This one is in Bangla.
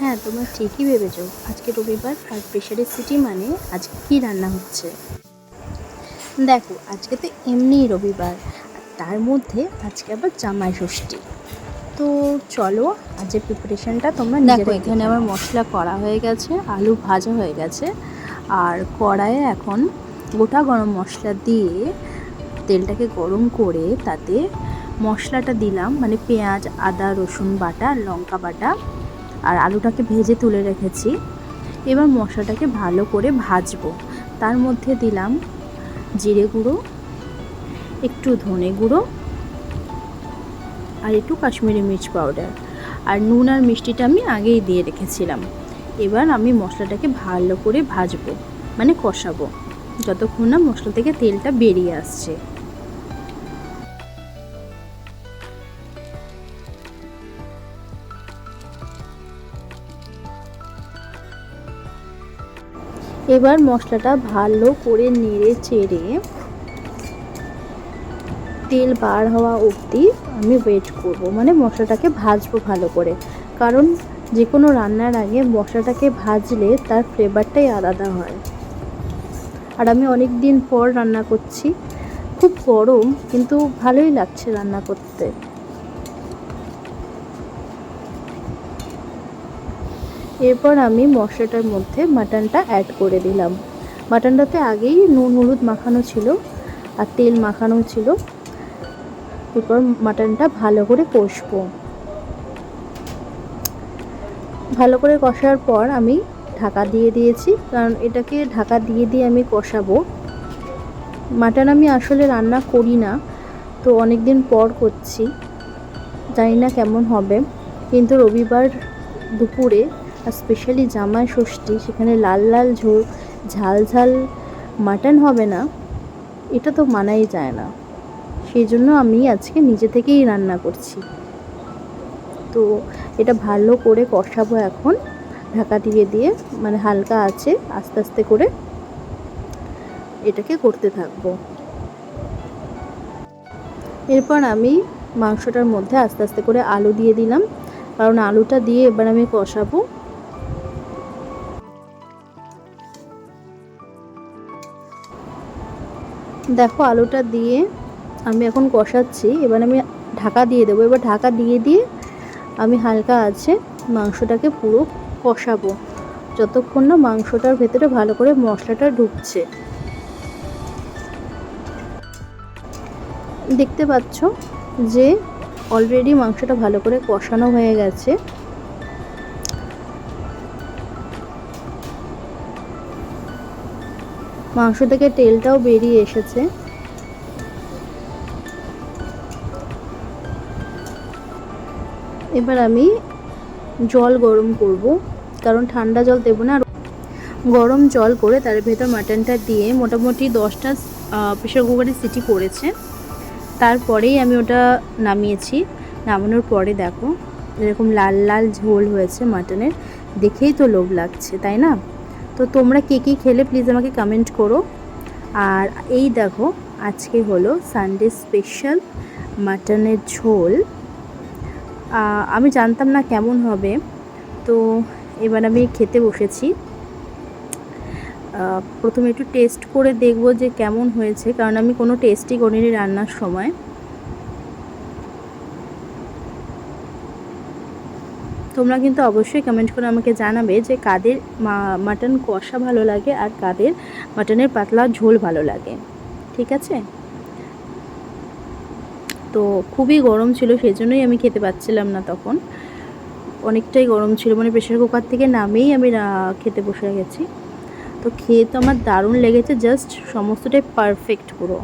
হ্যাঁ তোমরা ঠিকই ভেবেছো। আজকে রবিবার আর প্রেশারের সিটি মানে আজকে কী রান্না হচ্ছে? দেখো আজকে তো এমনিই রবিবার তার মধ্যে আজকে আবার জামাই ষষ্ঠী। তো চলো আজকের প্রিপারেশনটা তোমরা দেখো এখানে আমার মশলা করা হয়ে গেছে আলু ভাজা হয়ে গেছে আর কড়াইয়ে এখন গোটা গরম মশলা দিয়ে তেলটাকে গরম করে তাতে মশলাটা দিলাম মানে পেঁয়াজ আদা রসুন বাটা লঙ্কা বাটা। আর আলুটাকে ভেজে তুলে রেখেছি। এবার মশলাটাকে ভালো করে ভাজবো। তার মধ্যে দিলাম জিরে গুঁড়ো, একটু ধনে গুঁড়ো আর একটু কাশ্মীরি মির্চ পাউডার। আর নুন আর মিষ্টিটা আমি আগেই দিয়ে রেখেছিলাম। এবার আমি মশলাটাকে ভালো করে ভাজবো মানে কষাবো, যতক্ষণ না মশলা থেকে তেলটা বেরিয়ে আসছে। এবার মশলাটা ভালো করে নেড়ে চেড়ে তেল বার হওয়া অবধি আমি ওয়েট করব। মানে মশলাটাকে ভাজবো ভালো করে। কারণ যে কোনো রান্নার আগে মশলাটাকে ভাজলে তার ফ্লেভারটাই আলাদা হয়। আর আমি অনেক দিন পর রান্না করছি। খুব গরম, কিন্তু ভালোই লাগছে রান্না করতে। এরপর আমি মশলাটার মধ্যে মাটনটা অ্যাড করে দিলাম। মাটনটাতে আগেই নুন, হলুদ মাখানো ছিল আর তেল মাখানো ছিল। এরপর মাটনটা ভালো করে কষবো। ভালো করে কষার পর আমি ঢাকা দিয়ে দিয়েছি। কারণ এটাকে ঢাকা দিয়ে দিয়ে আমি কষাবো। মাটন আমি আসলে রান্না করি না, তো অনেক দিন পর করছি। জানি না কেমন হবে। কিন্তু রবিবার দুপুরে আর স্পেশালি জামাই ষষ্ঠী, সেখানে লাল লাল ঝোল, ঝাল ঝাল মাটন হবে না, এটা তো মানাই যায় না। সেই জন্য আমি আজকে নিজে থেকেই রান্না করছি। তো এটা ভালো করে কষাবো এখন, ঢাকা দিয়ে দিয়ে মানে হালকা আছে, আস্তে আস্তে করে এটাকে করতে থাকব। এরপর আমি মাংসটার মধ্যে আস্তে আস্তে করে আলু দিয়ে দিলাম। কারণ আলুটা দিয়ে এবার আমি কষাবো। দেখো আলুটা দিয়ে আমি এখন কষাচ্ছি। এবার আমি ঢাকা দিয়ে দেবো। এবার ঢাকা দিয়ে দিয়ে আমি হালকা আছে মাংসটাকে পুরো কষাবো। যতক্ষণ না মাংসটার ভেতরে ভালো করে মশলাটা ঢুকছে। দেখতে পাচ্ছ যে অলরেডি মাংসটা ভালো করে কষানো হয়ে গেছে। মাংস থেকে তেলটাও বেরিয়ে এসেছে। এবার আমি জল গরম করব, কারণ ঠান্ডা জল দেবো না। গরম জল করে তার ভেতর মাটনটা দিয়ে মোটামুটি দশটা প্রেশার কুকারে সিটি পড়েছে তারপরেই আমি ওটা নামিয়েছি। নামানোর পরে দেখো, এরকম লাল লাল ঝোল হয়েছে মাটনের। দেখেই তো লোভ লাগছে, তাই না? তো তোমরা কে কী খেলে প্লিজ আমাকে কমেন্ট করো। আর এই দেখো, আজকে হলো সানডে স্পেশাল মাটনের ঝোল। আমি জানতাম না কেমন হবে। তো এবার আমি খেতে বসেছি। প্রথমে একটু টেস্ট করে দেখব যে কেমন হয়েছে, কারণ আমি কোনো টেস্টই করিনি রান্নার সময়। তোমরা কিন্তু অবশ্যই কমেন্ট করে আমাকে জানাবে যে কাদের মাটন কষা ভালো লাগে আর কাদের মাটনের পাতলা ঝোল ভালো লাগে। ঠিক আছে? তো খুবই গরম ছিল সেই জন্যই আমি খেতে পাচ্ছিলাম না তখন। অনেকটাই গরম ছিল মানে প্রেশার কুকার থেকে নামেই আমি খেতে বসে গেছি। তো খেয়ে তো আমার দারুণ লেগেছে জাস্ট সমস্তটাই পারফেক্ট পুরো।